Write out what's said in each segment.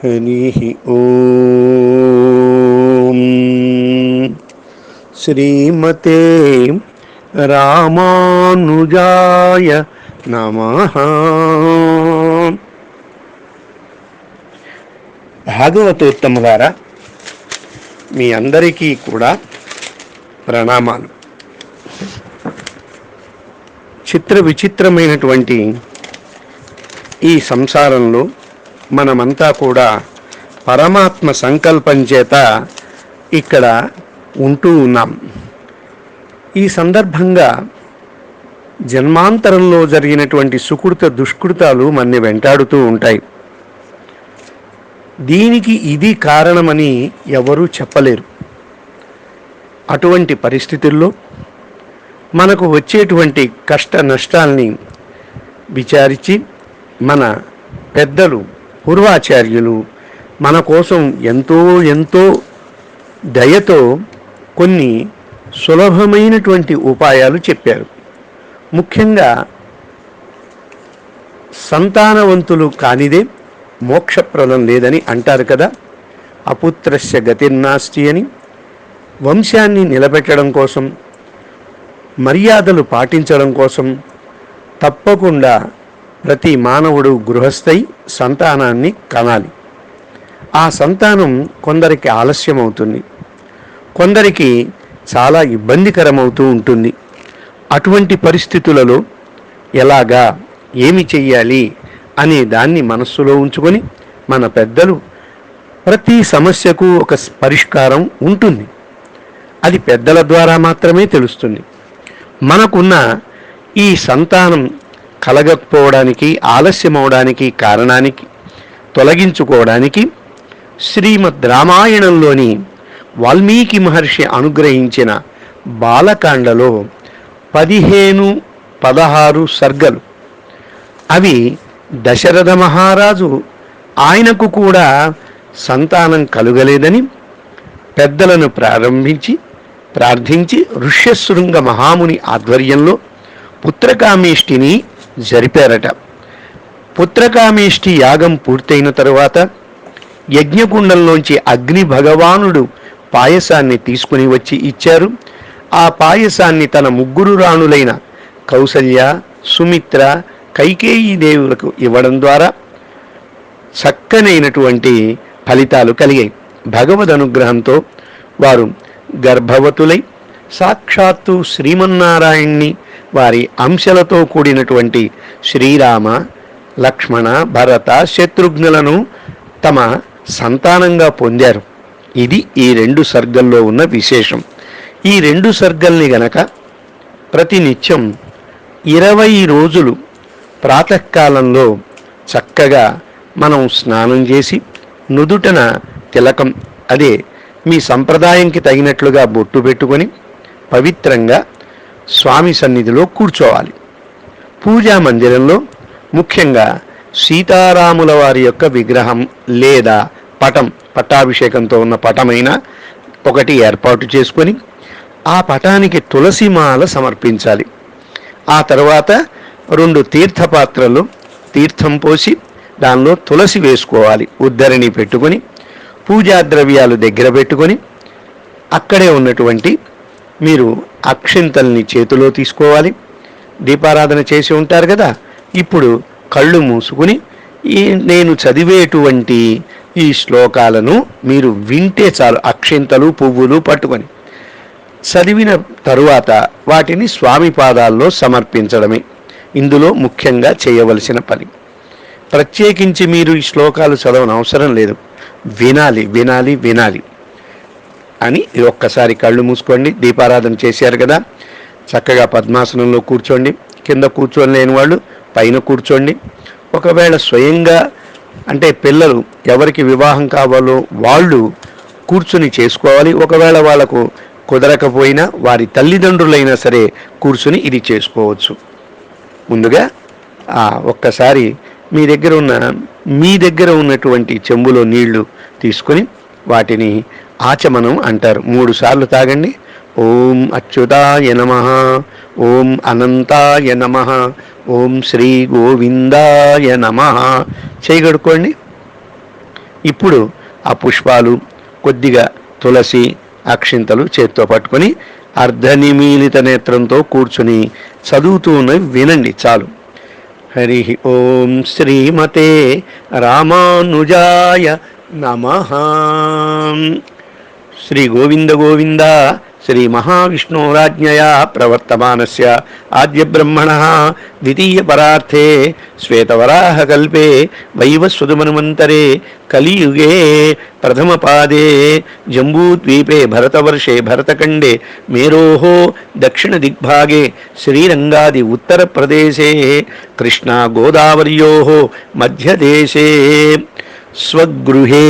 हरिः ॐ श्रीमते రామానుజాయ నమ భాగవతోత్తములారా మీ అందరికీ కూడా ప్రణామాలు చిత్ర విచిత్రమైనటువంటి ఈ సంసారంలో మనమంతా కూడా పరమాత్మ సంకల్పం చేత ఇక్కడ ఉంటూ ఉన్నాం. ఈ సందర్భంగా జన్మాంతరంలో జరిగినటువంటి సుకృత దుష్కృతాలు మన్ని వెంటాడుతూ ఉంటాయి. దీనికి ఇది కారణమని ఎవరూ చెప్పలేరు. అటువంటి పరిస్థితుల్లో మనకు వచ్చేటువంటి కష్ట నష్టాల్ని విచారించి మన పెద్దలు పూర్వాచార్యులు మన కోసం ఎంతో ఎంతో దయతో కొన్ని సులభమైనటువంటి ఉపాయాలు చెప్పారు. ముఖ్యంగా సంతానవంతులు కానిదే మోక్షప్రదం లేదని అంటారు కదా అపుత్రస్య గతిర్నాస్తి అని వంశాన్ని నిలబెట్టడం కోసం మర్యాదలు పాటించడం కోసం తప్పకుండా ప్రతి మానవుడు గృహస్థై సంతానాన్ని కనాలి. ఆ సంతానం కొందరికి ఆలస్యం అవుతుంది కొందరికి చాలా ఇబ్బందికరమవుతూ ఉంటుంది. అటువంటి పరిస్థితులలో ఎలాగా ఏమి చెయ్యాలి అనే దాన్ని మనస్సులో ఉంచుకొని మన పెద్దలు ప్రతి సమస్యకు ఒక పరిష్కారం ఉంటుంది. అది పెద్దల ద్వారా మాత్రమే తెలుస్తుంది. మనకున్న ఈ సంతానం కలగకపోవడానికి ఆలస్యం అవడానికి కారణానికి తొలగించుకోవడానికి శ్రీమద్ రామాయణంలోని వాల్మీకి మహర్షి అనుగ్రహించిన బాలకాండలో పదిహేను పదహారు సర్గలు. అవి దశరథ మహారాజు ఆయనకు కూడా సంతానం కలుగలేదని పెద్దలను ప్రారంభించి ప్రార్థించి ఋష్యశృంగ మహాముని ఆధ్వర్యంలో పుత్రకామేష్టిని జరిపారట. పుత్రకామేష్టి యాగం పూర్తయిన తరువాత యజ్ఞకుండంలోంచి అగ్ని భగవానుడు పాయసాన్ని తీసుకుని వచ్చి ఇచ్చారు. ఆ పాయసాన్ని తన ముగ్గురు రాణులైన కౌసల్య సుమిత్ర కైకేయి దేవులకు ఇవ్వడం ద్వారా చక్కనైనటువంటి ఫలితాలు కలిగాయి. భగవద్ అనుగ్రహంతో వారు గర్భవతులై సాక్షాత్తు శ్రీమన్నారాయణ్ణి వారి అంశలతో కూడినటువంటి శ్రీరామ లక్ష్మణ భరత శత్రుఘ్నులను తమ సంతానంగా పొందారు. ఇది ఈ రెండు సర్గల్లో ఉన్న విశేషం. ఈ రెండు సర్గల్ని గనక ప్రతినిత్యం ఇరవై రోజులు ప్రాతకాలంలో చక్కగా మనం స్నానం చేసి నుదుటన తిలకం అదే మీ సంప్రదాయంకి తగినట్లుగా బొట్టు పెట్టుకొని పవిత్రంగా స్వామి సన్నిధిలో కూర్చోవాలి. పూజా మందిరంలో ముఖ్యంగా సీతారాముల వారి యొక్క విగ్రహం లేదా పటం పట్టాభిషేకంతో ఉన్న పటమైన ఒకటి ఏర్పాటు చేసుకొని ఆ పటానికి తులసి మాల సమర్పించాలి. ఆ తర్వాత రెండు తీర్థపాత్రలు తీర్థం పోసి దానిలో తులసి వేసుకోవాలి. ఉద్ధరిణి పెట్టుకొని పూజా ద్రవ్యాలు దగ్గర పెట్టుకొని అక్కడే ఉన్నటువంటి మీరు అక్షింతల్ని చేతిలో తీసుకోవాలి. దీపారాధన చేసి ఉంటారు కదా ఇప్పుడు కళ్ళు మూసుకుని ఈ నేను చదివేటువంటి ఈ శ్లోకాలను మీరు వింటే చాలు అక్షింతలు పువ్వులు పట్టుకొని. చదివిన తరువాత వాటిని స్వామి పాదాల్లో సమర్పించడమే. ఇందులో ముఖ్యంగా చేయవలసిన పని. ప్రత్యేకించి మీరు ఈ శ్లోకాలు చదవనవసరం లేదు. వినాలి వినాలి వినాలి. అని ఒక్కసారి కళ్ళు మూసుకోండి దీపారాధన చేశారు కదా. చక్కగా పద్మాసనంలో కూర్చోండి. కింద కూర్చొని లేని వాళ్ళు పైన కూర్చోండి. ఒకవేళ స్వయంగా అంటే పిల్లలు ఎవరికి వివాహం కావాలో వాళ్ళు కూర్చుని చేసుకోవాలి. ఒకవేళ వాళ్ళకు కుదరకపోయినా వారి తల్లిదండ్రులైనా సరే కూర్చుని ఇది చేసుకోవచ్చు. ముందుగా ఒక్కసారి మీ దగ్గర ఉన్న మీ దగ్గర ఉన్నటువంటి చెంబులో నీళ్ళు తీసుకొని వాటిని ఆచమనం అంటారు. మూడు సార్లు తాగండి. ఓం అచ్యుతాయ నమ. ఓం అనంతాయ నమ. ఓం శ్రీ గోవిందాయ నమ. చేయగడుకోండి ఇప్పుడు ఆ పుష్పాలు కొద్దిగా తులసి అక్షింతలు చేత్తో పట్టుకొని అర్ధనిమీలిత నేత్రంతో కూర్చుని చదువుతూ ఉన్నవి వినండి చాలు. హరి ఓం శ్రీమతే రామానుజాయ నమ. శ్రీ గోవింద గోవింద శ్రీ మహావిష్ణోరాజ్ఞయా ప్రవర్తమానస్య ఆద్యబ్రహ్మణ ద్వితీయ ద్వితీయపరార్థే శ్వేతవరాహకల్పే వైవస్వదుమన్వంతరే కలియుగే ప్రథమపాదే జంబూద్వీపే భరతవర్షే భరతఖండే మేరోः దక్షిణదిగ్భాగే శ్రీరంగాది ఉత్తరప్రదేశే కృష్ణా గోదావర్యోः మధ్యదేశే స్వగృహే.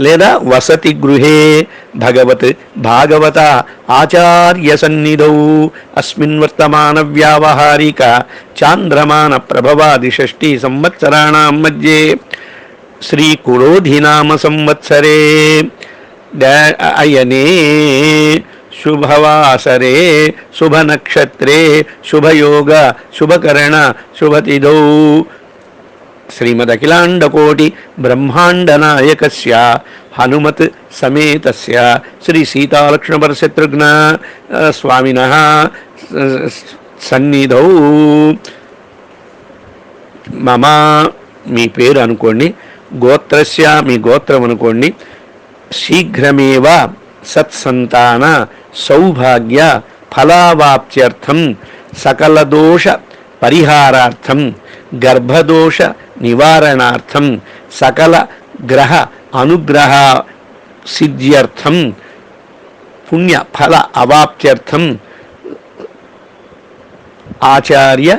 లేదా వసతి గృహే భగవత్ భాగవత ఆచార్య సన్నిధౌ. అస్మిన్ వర్తమాన వ్యావహారిక చాంద్రమాన ప్రభవాది షష్ఠీ సంవత్సరాణం మధ్యే. శ్రీ కురోధినామ సంవత్సరే. అయనే శుభవాసరే శుభనక్షత్రే శుభయోగ శుభకరణ శుభతిథౌ. శ్రీమదఖిలాండకోటి బ్రహ్మాండనాయకస్య హనుమత్ సమేతస్య శ్రీ సీతాలక్ష్మణపరశత్రుఘ్న స్వామిన సన్నిధౌ మమ మీ పేరు అనుకోండి గోత్రస్య మీ గోత్రం అనుకోండి శీఘ్రమేవ సత్సంతాన సౌభాగ్య ఫలావాప్త్యర్థం సకలదోష పరిహారార్థం గర్భదోష నివారణార్థం సకల గ్రహ అనుగ్రహ సిద్ధ్యర్థం పుణ్య ఫల అవాప్త్యర్థం. ఆచార్య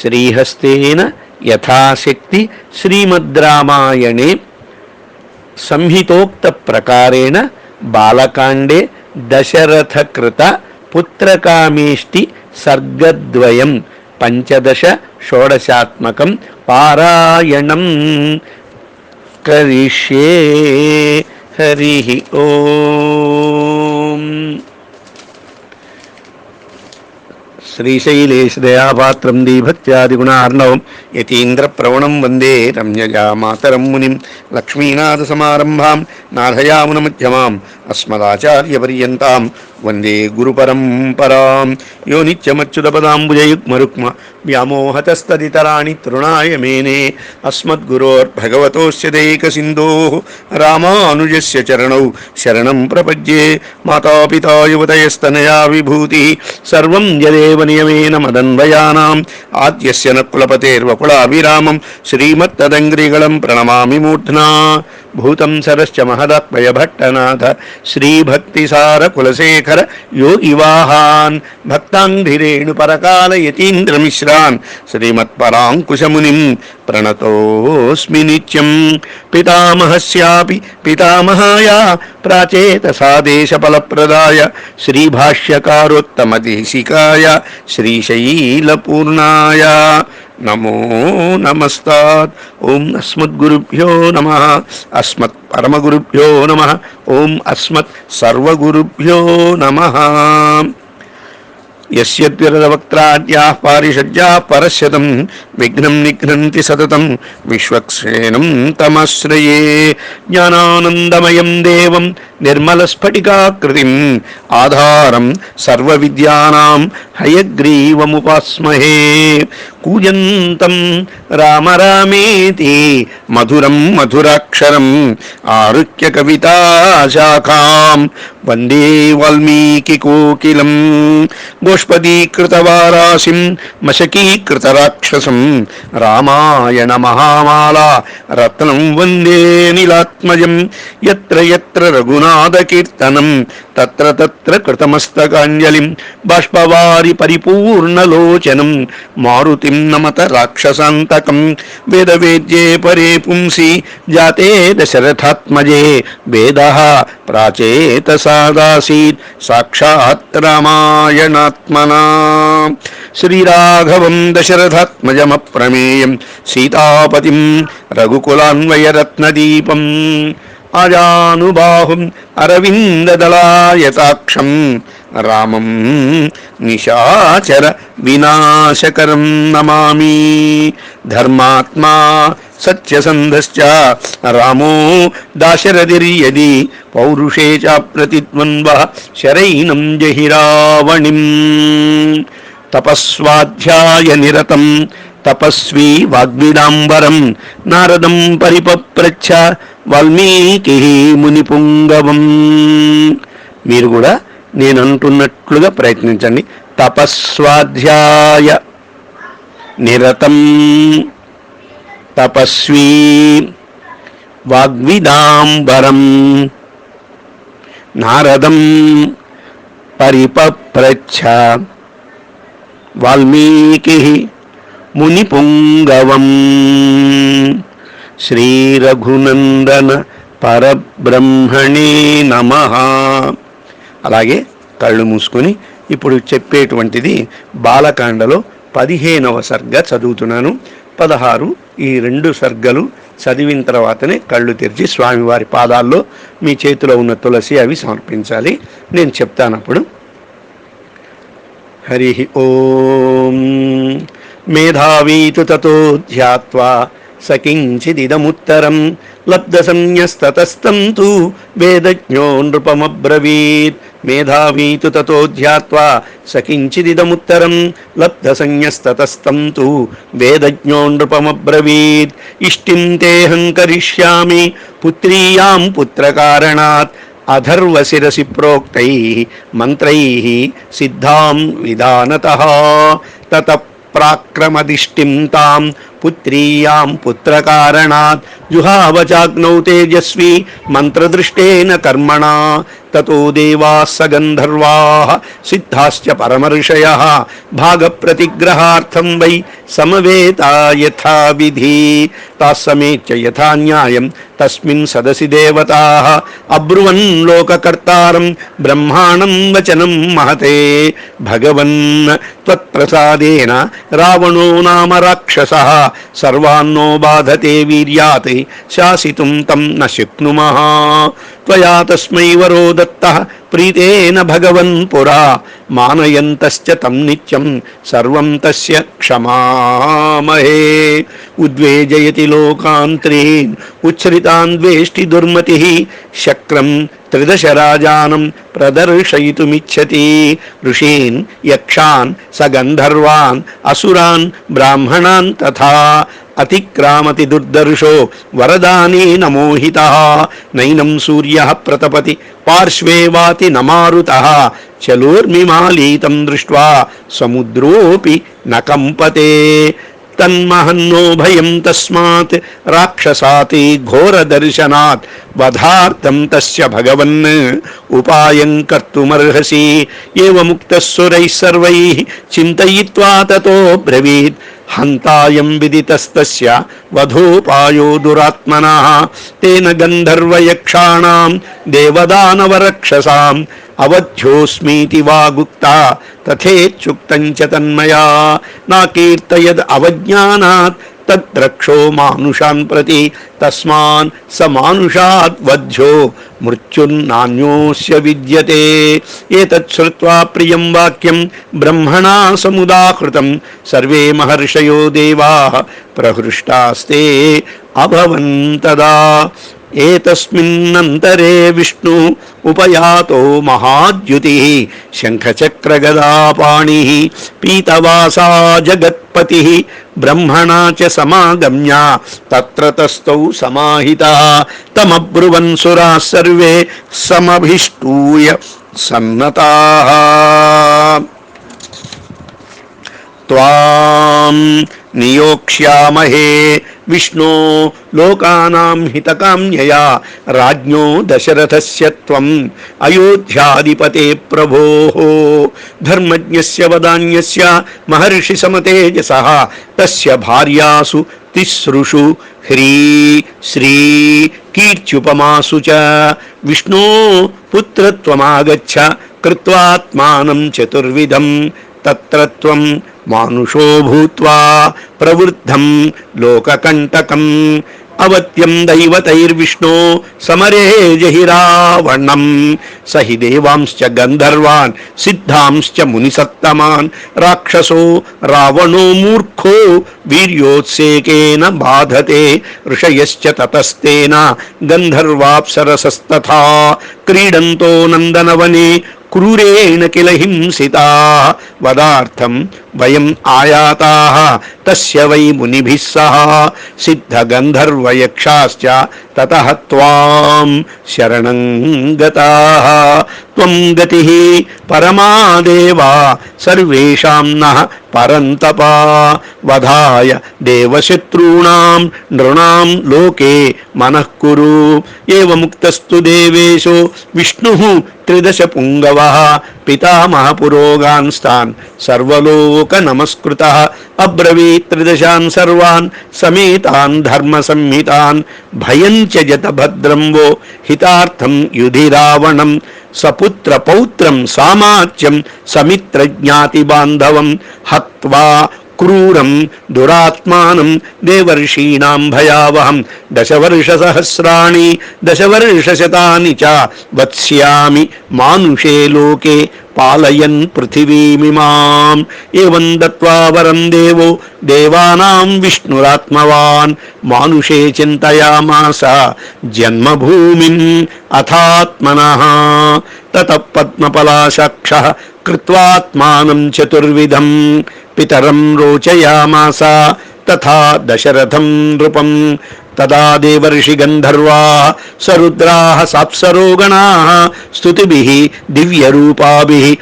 శ్రీహస్తేన యథాశక్తి శ్రీమద్రామాయణే సంహితోక్త ప్రకారేణ బాలకాండే దశరథకృత పుత్రకామేష్టి సర్గద్వయం. పంచదశ షోడశాత్మకం పారాయణం. కరిష్యే హరి ఓం. శ్రీశైలేశదయాపాత్రం దీభత్యాదిగుణార్ణవం యతీంద్రప్రవణం వందే రమ్యజా మాతరం మునిం. లక్ష్మీనాథసమారంభాం నాథయామునమధ్యమాం. అస్మదాచార్యపర్యంతం. వందే గురుపరంపరాం యో నిత్యమచ్యుతపదాంబుజయుగ్మరుక్మ వ్యామోహతస్తదితరాణి తృణాయ మేనే అస్మద్గురోర్భగవతోస్య దైకసింధోः రామానుజస్య చరణౌ శరణం ప్రపద్యే మాతాపితాయువతయస్తనయా విభూతి సర్వం యదేవ నియమేన మదన్వయానాం ఆద్యస్య న కులపతేర్వకులాభిరామం శ్రీమత్తదంగ్రిగళం ప్రణమామి మూర్ధ్నా భూతం సరశ్చ మహదత్మయ భట్టనాథ శ్రీభక్తిసార కులశేఖర శంకర యోగివాహాన్. భక్తాంధిరేణు పరకాల యతీంద్రమిశ్రాన్ శ్రీమత్పరాంకుశమునిం ప్రణతోస్మి నిత్యం. పితామహస్యాపి పితామహాయ. ప్రాచేతసాదేశఫలప్రదాయ శ్రీభాష్యకారోత్తమదేశికాయ. శ్రీశైలపూర్ణాయ. నమో నమస్తాత్. ఓం అస్మద్గురుభ్యో నమ. అస్మత్ పరమగురుభ్యో నమ. ఓం అస్మత్ సర్వగురుభ్యో నమ. యస్యద్విరదవక్త్రాద్యాः పారిషద్యాः పరస్యతం విఘ్నం నిఘ్నంతి సతతం. విశ్వక్సేనం తమశ్రయే. జ్ఞానానందమయం దేవం నిర్మలస్ఫటికాకృతిం. ఆధారం సర్వవిద్యానాం హయగ్రీవముపాస్మహే. కూయంతం రామ రామేతి మధురం మధురాక్షరం ఆరుక్య కవితాశాఖాం వందే వాల్మీకి కోకిలం గోష్పదీకృతవారాసిం మశకీకృతరాక్షసం రామాయణ మహామాలా రత్నం వందే నిలాత్మజం ఎత్ర ఎత్ర రఘునాథకీర్తనం తత్ర తత్ర కృతమస్తకాంజలిం బాష్పవారి పరిపూర్ణలోచనం మారుతిం నమత రాక్షసాంతకం వేదవేద్యే పరే పుంసి జాతే దశరథాత్మజే వేద ప్రాచేతసాదాసీత్ సాక్షాత్ రామాయణాత్మనా. శ్రీరాఘవం దశరథాత్మజమప్రమేయం సీతాపతిం రఘుకులాన్వయరత్నదీపం అజానుబాహుం అరవిందదళాయతాక్షం రామం నిశాచర వినాశకరం నమామి. ధర్మాత్మా సత్యసంధశ్చ రామో దాశరథిర్యది పౌరుషే చ ప్రతిద్వంద్వ శరైనం జహిరావణిం. తపస్వాధ్యాయ నిరతం తపస్వీ వాగ్విడాంబరం నారదం పరిపప్రచ్ఛ వాల్మీకి మునిపుంగవం. మీరు కూడా నేను అంటున్నట్లుగా ప్రయత్నించండి. తపస్వాధ్యాయ నిరతం తపస్వీ వాగ్విదాంబరం నారదం పరిపప్రచ్ఛ వాల్మీకి మునిపుంగవం శ్రీరఘునందన పరబ్రహ్మణే నమ. అలాగే కళ్ళు మూసుకొని ఇప్పుడు చెప్పేటువంటిది బాలకాండలో పదిహేనవ సర్గ చదువుతున్నాను. పదహారు ఈ రెండు సర్గలు చదివిన తర్వాతనే కళ్ళు తెరిచి స్వామివారి పాదాల్లో మీ చేతిలో ఉన్న తులసి అవి సమర్పించాలి. నేను చెప్తానప్పుడు హరి ఓం మేధావీతు తతో ధ్యాత్వా సకించిదిదముత్తరం లబ్ధసంయస్తతస్తం తు వేదజ్ఞో నృపమబ్రవీత్. మేధావీతు తతో ధ్యాత్వా సకించిదిదముత్తరం లబ్ధసంయస్తతస్తం తు వేదజ్ఞో నృపమబ్రవీత్. ఇష్టిం తేహం కరిష్యామి పుత్రీయాం పుత్రకారణాత్. అధర్వశిరసి ప్రోక్తై మంత్రై సిద్ధాం విధానత. తత ప్రాక్రమదిష్టిం తాం పుత్రీయాం పుత్రకారణాత్ జుహావచాగ్నౌ తేజస్వి మంత్రదృష్టేన కర్మణా తతో దేవాः సగంధర్వాः సిద్ధాశ్చ పరమర్షయः భాగప్రతిగ్రహార్థం వై సమవేతా యథా విధి తాస్సమేత్య యథా న్యాయం తస్మిన్ సదసి దేవతాः అబ్రువన్ లోకకర్తారం బ్రహ్మాణం వచనం మహతే భగవన్ త్వత్ప్రసాదేన రావణో నామ రాక్షసः సర్వాన్నో బాధతే వీర్యాత్ శాసితుం తం న శక్నుమः त्वया तस्मै वरो दत्तः प्रीतेन भगवन् पुरा मानयन्तश्च तं नित्यं सर्वं तस्य क्षमामहे उद्वेजयति लोकान्त्रीन् उच्छ्रितान् द्वेष्टि दुर्मतिः शक्रं त्रिदशराजानं प्रदर्शयितुमिच्छति ऋषीन् यक्षान् स गन्धर्वान् असुरान् ब्राह्मणान् तथा అతిక్రామతి దుర్దర్శో వరదానే నమోహిత। నైనం సూర్య ప్రతపతి పార్శ్వే వాతి నమారుత। చలోర్మిమాలీతం దృష్ట్వా సముద్రోపి నకంపతే। తన్మహన్నో భయం తస్మాత్ రాక్షసాతి ఘోరదర్శనాత్ వధార్థం తస్య భగవన్ ఉపాయం కర్తుమర్హసి। ఏవముక్తస్సురైः సర్వైः చింతయిత్వా తతో బ్రవీత్। हंतायं विदितस्तस्य वधूपायो दुरात्मनः तेन गन्धर्वयक्षाणां देवदानवरक्षसाम् अवध्योऽस्मीति वागुक्ता गुप्ता च तन्मया। नाकीर्तयद् अवज्ञानात् తద్రక్షో మానుషాన్ ప్రతి తస్మాన్ స మానుషాత్ వధ్యో మృత్యుర్నాన్యోస్య విద్యతే ఏతత్ శ్రుత్వా ప్రియం వాక్యం బ్రహ్మణా సముదాహృతం సర్వే మహర్షయో దేవా ప్రహృష్టాస్తే అభవన్ తదా ఏతస్మిన్నంతరే విష్ణు ఉపయాతో మహాద్యుతి శంఖచక్రగదాపాణి పీతవాసా జగత్పతి బ్రహ్మణా చ సమాగమ్య తత్ర తస్థౌ సమాహిత తమబ్రువన్ సురా సర్వే సమభిష్టూయ సన్నతా త్వాం నియోక్ష్యామహే విష్ణో లోకానాం హితకామ్యయా రాజ్ఞో దశరథస్య త్వం అయోధ్యాధిపతే ప్రభో. ధర్మజ్ఞస్య వదాన్యస్య మహర్షి సమతేజస. తస్య భార్యాసు తిసృషు హ్రీ శ్రీ కీర్త్యుపమాసు చ. విష్ణో పుత్రత్వమాగచ్చ కృత్వాత్మానం చతుర్విధం తత్ర త్వం మానుషో భూత్వా ప్రవృద్ధం లోకకంటకం. అవత్యం దైవతైర్విష్ణో సమరే జహి రావణం సహి దేవాంశ్చ గంధర్వాన్ సిద్ధాంశ్చ మునిసత్తమాన్. రాక్షసో రావణో మూర్ఖో వీర్యోత్సేకేన బాధతే ఋషయశ్చ తతస్తేన గంధర్వాప్సరసస్తథా. క్రీడంతో నందనవనే క్రూరేణ కిల హింసితా. వదార్థం వయం ఆయాతా తస్య వై మునిభిः సహ సిద్ధగంధర్వయక్షాశ్చ తతః త్వాం శరణం గతాః త్వం గతిः పరమాదేవా సర్వేషాం నః పరంతపా వధాయ దేవశత్రూణాం నృణాం లోకే మనః కురు ఏవముక్తస్తు దేవేశో విష్ణుః త్రిదశ పుంగవ పితామహ పురోగాన్స్తాన్ సర్వలోక నమస్కృత అబ్రవీత్ త్రిదశాన్ సర్వాన్ సమేతాన్ ధర్మ సంహితాన్ భయం జత భద్రం వో హితార్థం యుధి రావణం సపుత్ర పౌత్రం సామాచ్యం సమిత్ర జ్ఞాతి బాంధవం. హత్వా క్రూరం దురాత్మానం దేవర్షీణాం భయావహం దశవర్షసహస్రాణి దశవర్షశతాని చ వత్స్యామి మానుషే లోకే పాలయన్ పృథివీమిమాం ఏవం దత్వా వరం దేవో దేవానాం విష్ణురాత్మవాన్ మానుషే చింతయామాస జన్మభూమిం అథాత్మనః తత పద్మపలాశక్ష కృత్వాత్మానం చతుర్విధం पितरम रोचयामास, तथा दशरथम नृपम तदा देवर्षिगन्धर्वा, सरुद्राः साप्सरोगणाः, स्तुतिभिः दिव्यरूपाभिः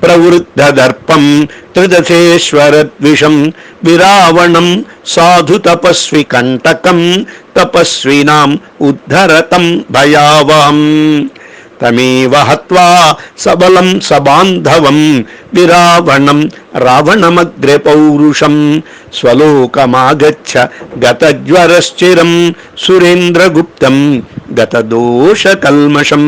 प्रवृद्ध दर्पम तमुद्धतं द्विषम प्रवृद्धदर्पं साधु तपस्वी कंटकम तपस्वीना उद्धरतं भयावाम। తమేవ హత్వా సబలం సబాంధవం విరావణం రావణమగ్రే పౌరుషం స్వలోకమాగచ్చ గతజ్వరశ్చిరం సురేంద్రగుప్తం గతదోషకల్మషం.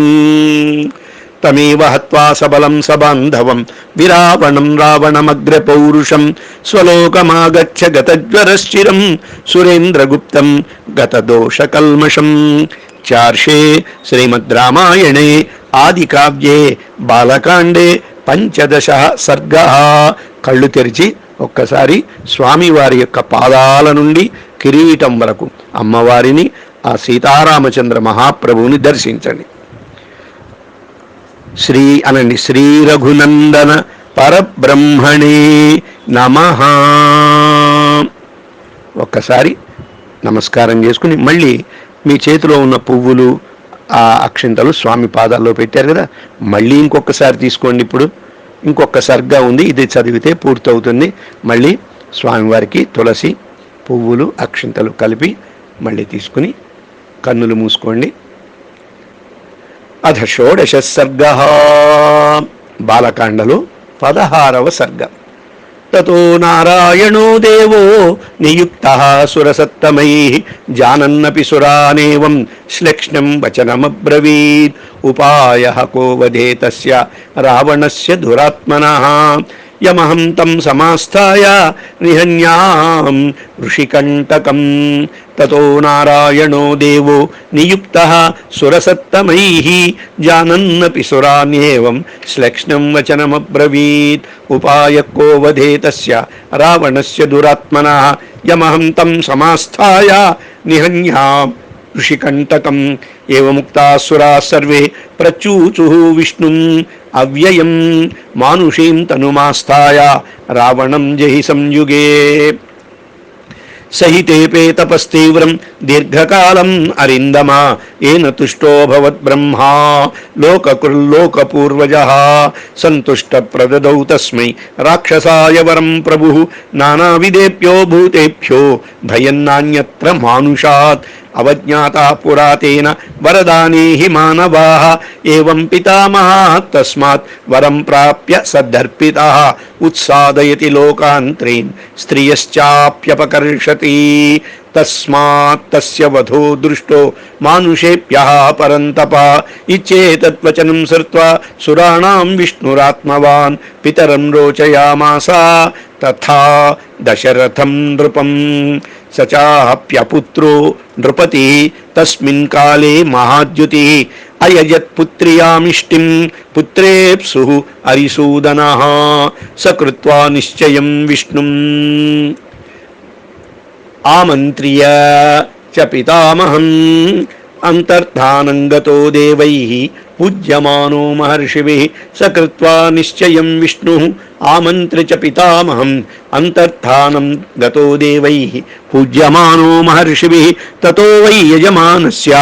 తమేవ హత్వా సబలం సబాంధవం విరావణం రావణమగ్ర పౌరుషం స్వలోకమాగచ్చ గతజ్వరశ్చిరం సురేంద్రగుప్తం గతదోషకల్మషం. చార్షే శ్రీమద్ రామాయణే ఆదికావ్యే బాలకాండే పంచదశ సర్గ కళ్ళు తెరిచి ఒక్కసారి స్వామివారి యొక్క పాదాల నుండి కిరీటం వరకు అమ్మవారిని ఆ సీతారామచంద్ర మహాప్రభువుని దర్శించండి. శ్రీ అనండి శ్రీ రఘునందన పరబ్రహ్మణే నమ. ఒక్కసారి నమస్కారం చేసుకుని మళ్ళీ మీ చేతిలో ఉన్న పువ్వులు ఆ అక్షింతలు స్వామి పాదాల్లో పెట్టారు కదా. మళ్ళీ ఇంకొకసారి తీసుకోండి ఇప్పుడు. ఇంకొక సర్గా ఉంది ఇది చదివితే పూర్తవుతుంది. మళ్ళీ స్వామివారికి తులసి పువ్వులు అక్షింతలు కలిపి మళ్ళీ తీసుకుని కన్నులు మూసుకోండి. అధ షోడశ సర్గ. బాలకాండలో పదహారవ సర్గ. తతో నారాయణో దేవో నియుక్త సురసత్తమై జానన్నపి సురానేవం శ్లక్ష్ణం వచనమబ్రవీత్. ఉపాయ కో వధే తస్య రావణస్య దురాత్మన. యమహం తం సమాస్థాయ నిహన్యాం ఋషికంటకం. తతో నారాయణో దేవో నియుక్త సురసత్తమై జానన్నపి సురాన్యేవం. శ్లక్ష్ణం వచనమబ్రవీత్. ఉపాయ కో వధేతస్య రావణస్య దురాత్మన. యమహం తం సమాస్థాయ నిహన్యాం ఋషికంటకం ఏముక్తాసురా సర్వే ప్రచూచు విష్ణుం అవ్యయం మానుషీం తనుమాస్థాయ రావణం జహి సంయుగే. సహితేపే తపస్తీవ్రం దీర్ఘకాలం అరిందమా ఏన తుష్టోభవత్ బ్రహ్మా లోకకృల్లోకపూర్వజ సంతుష్ట ప్రదదౌ తస్మై రాక్షసాయ వరం ప్రభు. నానావిదేభ్యో భూతేభ్యో భయన్నాన్యత్ర మానుషాత్ అవజ్ఞాతా పురాతేన వరదానే హి మానవా ఏవం పితామహాత్ తస్మాత్ వరం ప్రాప్య సద్దర్పిత ఉత్సాదయతి లోకాంత్రీన్ స్త్రియశ్చాప్యపకర్షతి తస్మాత్ తస్మాత్తస్య వధో దృష్టో మానుషేభ్యः పరంతప ఇచ్చేతత్వచనం శ్రుత్వా సురాణాం విష్ణురాత్మవాన్ పితరం రోచయామాస తథా దశరథం నృపం స నృపతి తస్మిన్ కాలే మహాద్యుతి అయజత్పుత్ర్యామిష్టిం పుత్రేప్సు హరిసూదన సకృత్వా నిశ్చయం విష్ణుం ఆమంత్ర్య చ పితామహం అంతర్ధానంగతో దేవై పూజ్యమానో మహర్షిభిः సకృత్వా నిశ్చయం విష్ణు ఆమంత్ర్య చ పితామహం అంతర్థానం గతో దేవై. పూజ్యమానో మహర్షిభిः తతో వై యజమానస్య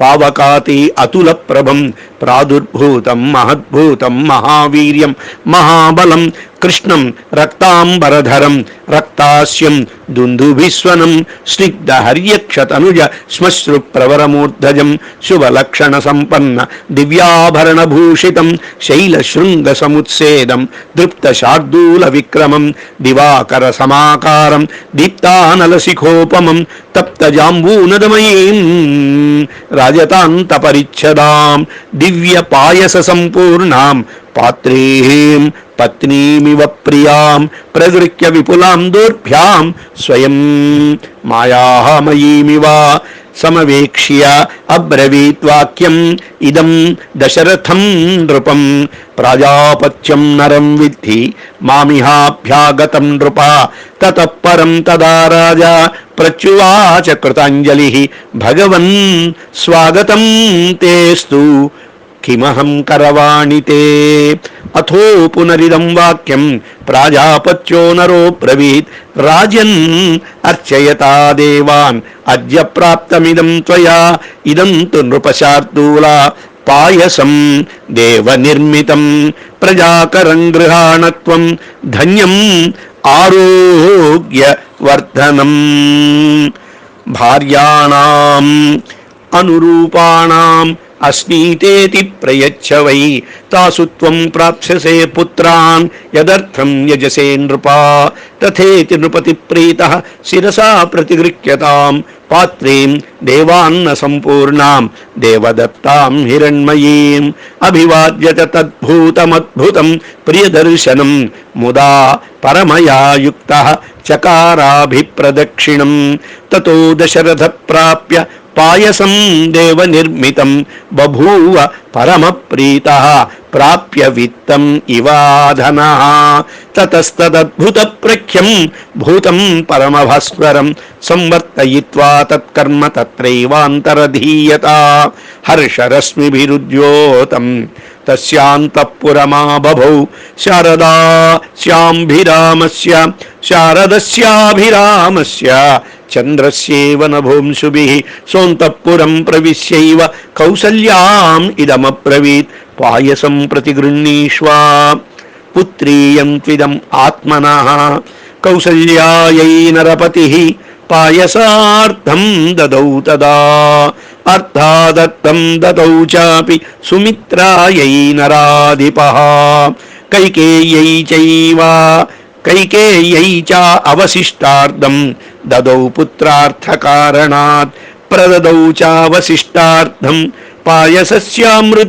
పావకాతి అతుల ప్రభం ప్రాదుర్భూతం మహద్భూతం మహావీర్యం మహాబలం కృష్ణం రక్తాంబరధరం రక్తాస్యం దుందుభిస్వనం స్నిగ్ధహర్యక్షతనుజ శ్మశ్రు ప్రవరమూర్ధజం శుభలక్షణ సంపన్న దివ్య దివ్యాభరణభూషితం శైలశృంగ సముత్సేదం దృప్త శార్దూల విక్రమం దివాకర సమాకారం దీప్తానలశిఖోపమం తప్త జాంబూనదమయీం రాజతాంత పరిచ్ఛదాం దివ్య పాయస సంపూర్ణాం పాత్రీం పత్నీమివ ప్రియాం ప్రగృహ్య విపులాం దూర్భ్యాం స్వయం మాయామయీమివ సమవేక్ష్య అబ్రవీత్ వాక్యం ఇదం దశరథం నృపం. ప్రజాపత్యం నరం విద్ధి మామిహాభ్యాగతం నృప. తత పరం తదా రాజా ప్రత్యువాచ కృతాంజలి భగవన్ స్వాగతం తేస్తు. కిమహం కరవాణి తే అథో పునరిదం వాక్యం ప్రాజాపత్యో నరో బ్రవీత్ రాజన్ అర్చయతా దేవాన్ అద్య ప్రాప్తమిదం త్వయా ఇదం తు నృపశార్దూల పాయసం దేవ నిర్మితం ప్రజాకరం గృహాణత్వం ధన్యం ఆరోగ్య వర్ధనం భార్యాణం అనురూపాణం అస్మీతేతి ప్రయచ్చ వై తాసు త్వం ప్రాప్స్యసే పుత్రాన్ యదర్థం యజసే నృపా తథేతి నృపతి ప్రీత శిరసా ప్రతిగృహ్యతాం పాత్రీం దేవాన్న సంపూర్ణాం దేవదత్తాం హిరణ్మయీం అభివాద్య చ తద్భూతమద్భుతం ప్రియదర్శనం ముదా పరమయా యుక్త చకారాభిప్రదక్షిణం తతో దశరథ ప్రాప్య పాయసం దేవ నిర్మితం బభూవ పరమప్రీత ప్రాప్య విత్తం ఇవాధన తతస్తద్భుత ప్రఖ్యం భూతం పరమభస్వరం సంవర్తయిత్వా తత్కర్మ తత్రైవాంతరధీయత హర్షరశ్మిభిరుద్యోతం తస్యాంతఃపురమాబభౌ శారదా శ్యాంభిరామస్య శారదస్యాభిరామస్య చంద్రస్యేవ నభోంశుభిः సోంతఃపురం ప్రవిశ్యైవ కౌసల్యాం ఇదమ पायसमब्रवीत् पायसं प्रतिगृह्णीष्व। पुत्रीयं त्विदम् आत्मनः। कौसल्यायै नरपतिः पायसार्थं ददौ तदा। अर्थादत्तं ददौ चापि सुमित्रायै नराधिपः। कैकेय्यै चैव। कैकेय्यै च अवशिष्टार्धं ददौ पुत्रार्थकारणात्। प्रददौ चावशिष्टार्थं పాయసస్యామృతోపమం.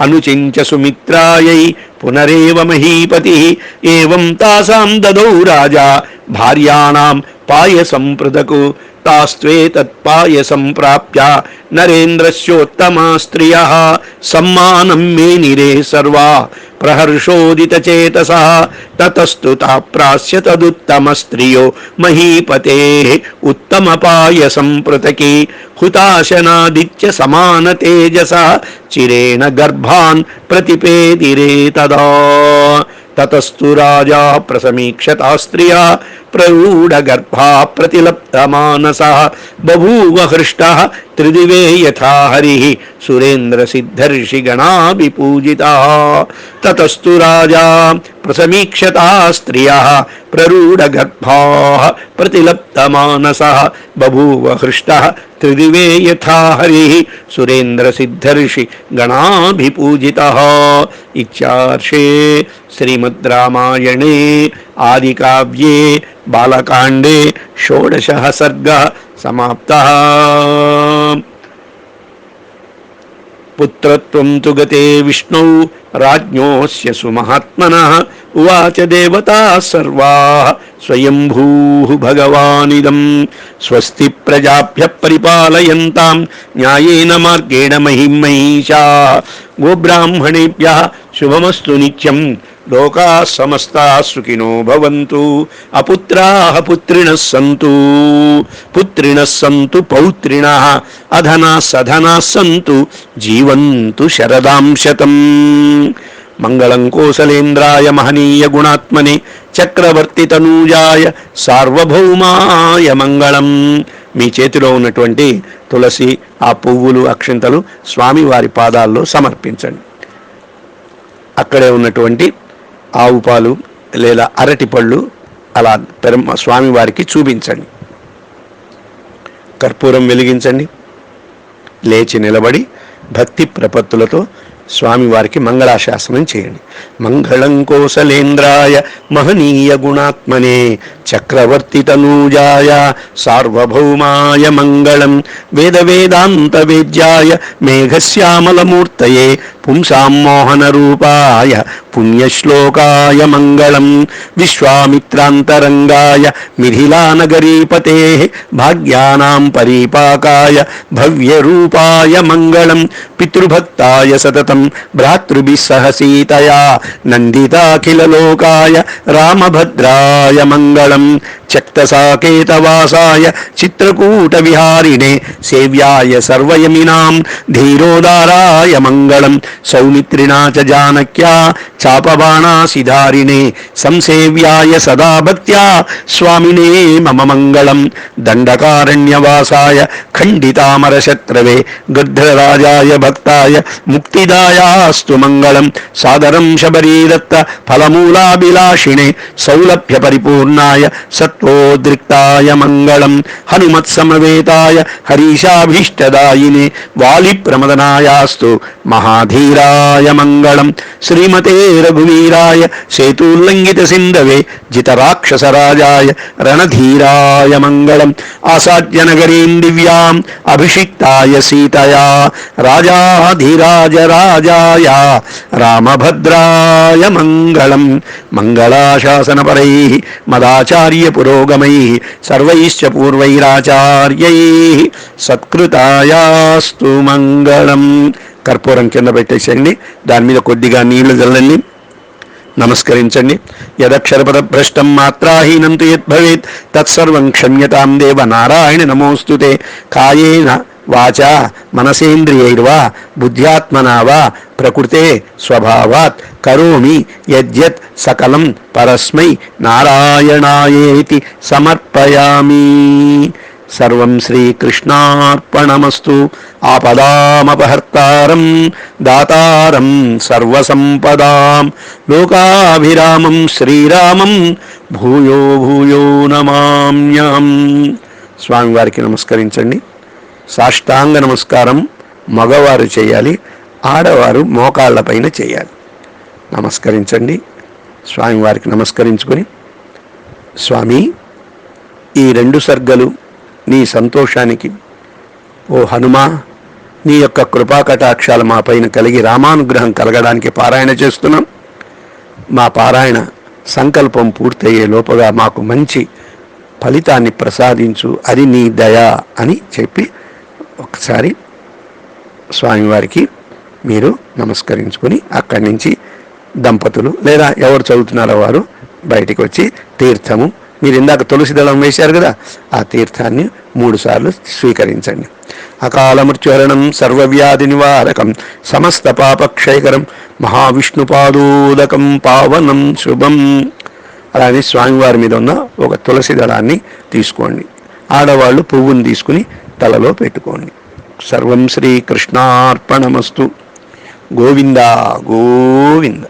అనుచించ సుమిత్రాయై పునరేవ మహీపతి. ఏం తాసాం దదౌ రాజా. భార్యాణం పాయసం పృథకు తాస్త్వేతత్పాయసం ప్రాప్య. నరేంద్రస్యోత్తమా స్త్రియ. సమ్మానం మే నిరే సర్వా. ప్రహర్షోదితచేతస తతస్తు తాప్రాస్య తదుత్తమ స్త్రియో మహీపతే ఉత్తమపాయ పాయసం హుతాశనాదిత్య సమాన తేజస చిరేణ గర్భాన్ ప్రతిపేదిరే తదా. తతస్తు రాజా ప్రసమీక్షతా స్త్రియా ప్రౌఢగర్భా ప్రతిలప్తమానస బభూవ హృష్ట త్రిదివే యథా హరి సురేంద్రసిద్ధర్షి గణాభిపూజిత తతస్తు రాజా ప్రసమీక్షతా స్త్రియ ప్రరూఢగర్భా ప్రతిలప్తమానస బభూవ హృష్ట త్రిదివే యథా హరి సురేంద్రసిద్ధర్షి గణాభిపూజిత ఇత్యార్షే శ్రీమద్ రామాయణే ఆదికావ్యే బాలకాండే షోడశ సర్గ समाप्तः पुत्रत्वं तु गते विष्णौ राज्ञोऽस्य सुमहात्मनः उवाच देवताः सर्वाः स्वयम्भूः भगवानिदं स्वस्ति प्रजाभ्यः परिपालयन्तां न्यायेन मार्गेण महिमहिषाः गोब्राह्मणेभ्यः శుభమస్సు నిత్యం లోకా సమస్త సుఖినో భవంతు అపుత్రాహ పుత్రిణ సంతు పుత్రిణ సంతు పౌత్రిణ అధనా సధనా సంతు జీవంతు శరదాం శతం మంగళం కోసలేంద్రాయ మహనీయ గుణాత్మని చక్రవర్తి తనూజాయ సార్వభౌమాయ మంగళం మీ చేతిలో ఉన్నటువంటి తులసి ఆ పువ్వులు అక్షింతలు స్వామివారి పాదాల్లో సమర్పించండి. అక్కడే ఉన్నటువంటి ఆవు పాలు లేదా అరటి పళ్ళు అలా పెరమ స్వామివారికి చూపించండి. కర్పూరం వెలిగించండి. లేచి నిలబడి భక్తి ప్రపత్తులతో స్వామివారికి మంగళాశాసనం చేయండి. మంగళం కోసలేంద్రాయ మహనీయ గుణాత్మనే చక్రవర్తి తనూజాయ సార్వభౌమాయ మంగళం వేద వేదాంత వేద్యాయ మేఘశ్యామలమూర్తయే పుంసాం మోహన రూపాయ పుణ్యశ్లోకాయ మంగళం విశ్వామిత్రాంతరంగాయ మిథిలానగరీపతే భాగ్యానాం పరీపాకాయ భవ్యరూపాయ మంగళం పితృభక్తాయ సతతం భ్రాతృభిः సహ సీతయా నందితాఖిలలోకాయ రామభద్రాయ మంగళం చక్తసాకేతవాసాయ చిత్రకూటవిహారిణే సేవ్యాయ సర్వయమినాం ధీరోదారాయ మంగళం సౌమిత్రిణా చ జానక్యా చాపబాణాసిధారిణే సంసేవ్యాయ సదా భక్త్యా స్వామినే మమ మంగళం దండకారణ్యవాసాయ ఖండితామరశత్రవే గర్ధరాజాయ భక్తాయ ముక్తిదాయాస్తు మంగళం సాదరం శబరీదత్త ఫలమూలాభిలాషిణే సౌలభ్య పరిపూర్ణాయ సత్వోద్రిక్తాయ మంగళం హనుమత్సమవేతాయ హరీషాభీష్టదాయినే వాలిప్రమదనాయాస్తు మహాధీరాయ మంగళం శ్రీమతే రఘువీరాయ సేతుల్లంఘిత సింధవే జితరాక్షసరాజాయ రణధీరాయ మంగళం ఆసాద్యనగరీం దివ్యాం అభిషిక్తాయ సీతయా రాజాధీరాజ రాజాయ రామభద్రాయ మంగళం మంగళాశాసనపరై మదాచార్య పురోగమై సర్వైశ్చ పూర్వైరాచార్యై సత్కృతాయాస్తు మంగళం. కర్పూరం కింద పెట్టేసేయండి. దాని మీద కొద్దిగా నీళ్ళు చల్లండి నమస్కరించండి. యదక్షరపద భ్రష్టం మాత్రాహీనం తు యద్భవేత్. తత్సర్వం క్షమ్యతాం దేవ నారాయణ నమోస్తుతే. కాయేన వాచా మనసేంద్రియైర్వా బుద్ధ్యాత్మనా వా ప్రకృతే స్వభావాత్ కరోమి యద్యత్ సకలం పరస్మై నారాయణాయేతి సమర్పయామి. సర్వం శ్రీకృష్ణార్పణమస్తు. ఆపదామపహర్తారం దాతారం సర్వసంపదాం. లోకాభిరామం శ్రీరామం భూయో భూయో నమామ్యం. స్వామివారికి నమస్కరించండి. సాష్టాంగ నమస్కారం మగవారు చేయాలి ఆడవారు మోకాళ్ళపైన చేయాలి. నమస్కరించండి. స్వామివారికి నమస్కరించుకొని స్వామి ఈ రెండు సర్గలు నీ సంతోషానికి. ఓ హనుమా నీ యొక్క కృపాకటాక్షాలు మాపైన మా పైన కలిగి రామానుగ్రహం కలగడానికి పారాయణ చేస్తున్నాం. మా పారాయణ సంకల్పం పూర్తయ్యే లోపగా మాకు మంచి ఫలితాన్ని ప్రసాదించు అది నీ దయ అని చెప్పి ఒకసారి స్వామివారికి మీరు నమస్కరించుకొని అక్కడి నుంచి దంపతులు లేదా ఎవరు చదువుతున్నారో వారు బయటికి వచ్చి తీర్థము మీరు ఇందాక తులసి దళం వేశారు కదా ఆ తీర్థాన్ని మూడుసార్లు స్వీకరించండి. అకాల మృత్యుహరణం సర్వవ్యాధి నివారకం సమస్త పాపక్షయకరం మహావిష్ణుపాదోదకం పావనం శుభం. అలానే స్వామివారి మీద ఉన్న ఒక తులసి దళాన్ని తీసుకోండి. ఆడవాళ్ళు పువ్వుని తీసుకుని తలలో పెట్టుకోండి. సర్వం శ్రీకృష్ణార్పణమస్తు. గోవింద గోవింద.